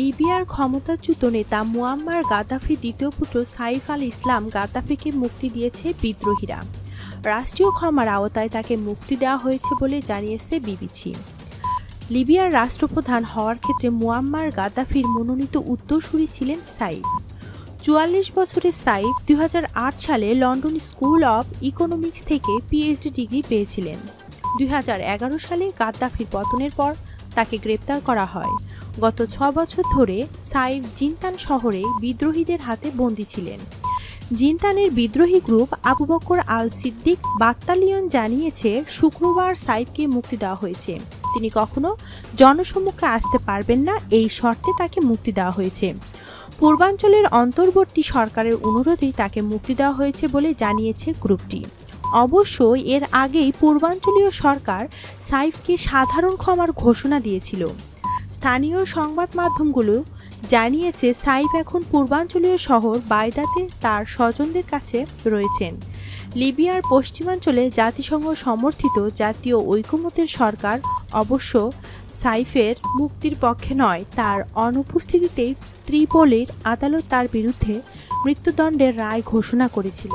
লিবিয়ার ক্ষমতাচ্যুত নেতা মুয়াম্মার গাদ্দাফির দ্বিতীয় পুত্র সাইফ আল ইসলাম গাদ্দাফিকে মুক্তি দিয়েছে বিদ্রোহীরা। রাষ্ট্রীয় ক্ষমার আওতায় তাকে মুক্তি দেওয়া হয়েছে বলে জানিয়েছে বিবিসি। লিবিয়ার রাষ্ট্রপ্রধান হওয়ার ক্ষেত্রে মুয়াম্মার গাদ্দাফির মনোনীত উত্তরসূরি ছিলেন সাইফ। চুয়াল্লিশ বছরের সাইফ দুই হাজার আট সালে লন্ডন স্কুল অব ইকোনমিক্স থেকে পিএইচডি ডিগ্রি পেয়েছিলেন। দুই হাজার এগারো সালে গাদ্দাফির পতনের পর তাকে গ্রেপ্তার করা হয়। গত ছ বছর ধরে সাইফ জিনতান শহরে বিদ্রোহীদের হাতে বন্দী ছিলেন। জিনতানের বিদ্রোহী group Abu Bakr al Siddiq battalion জানিয়েছে, শুক্রবার সাইফকে মুক্তি দেওয়া হয়েছে। তিনি কখনো জনসম্মুখে আসতে পারবেন না, এই শর্তে তাকে মুক্তি দেওয়া হয়েছে। পূর্বাঞ্চলের অন্তর্বর্তী সরকারের অনুরোধেই তাকে মুক্তি দেওয়া হয়েছে বলে জানিয়েছে গ্রুপটি। অবশ্য এর আগেই পূর্বাঞ্চলীয় সরকার সাইফকে সাধারণ ক্ষমার ঘোষণা দিয়েছিল। স্থানীয় সংবাদ মাধ্যমগুলো জানিয়েছে, সাইফ এখন পূর্বাঞ্চলীয় শহর বাইদাতে তার স্বজনদের কাছে রয়েছেন। লিবিয়ার পশ্চিমাঞ্চলে জাতিসংঘ সমর্থিত জাতীয় ঐকমত্যের সরকার অবশ্য সাইফের মুক্তির পক্ষে নয়, তার অনুপস্থিতিতেই ত্রিপোলির আদালত তার বিরুদ্ধে মৃত্যুদণ্ডের রায় ঘোষণা করেছিল।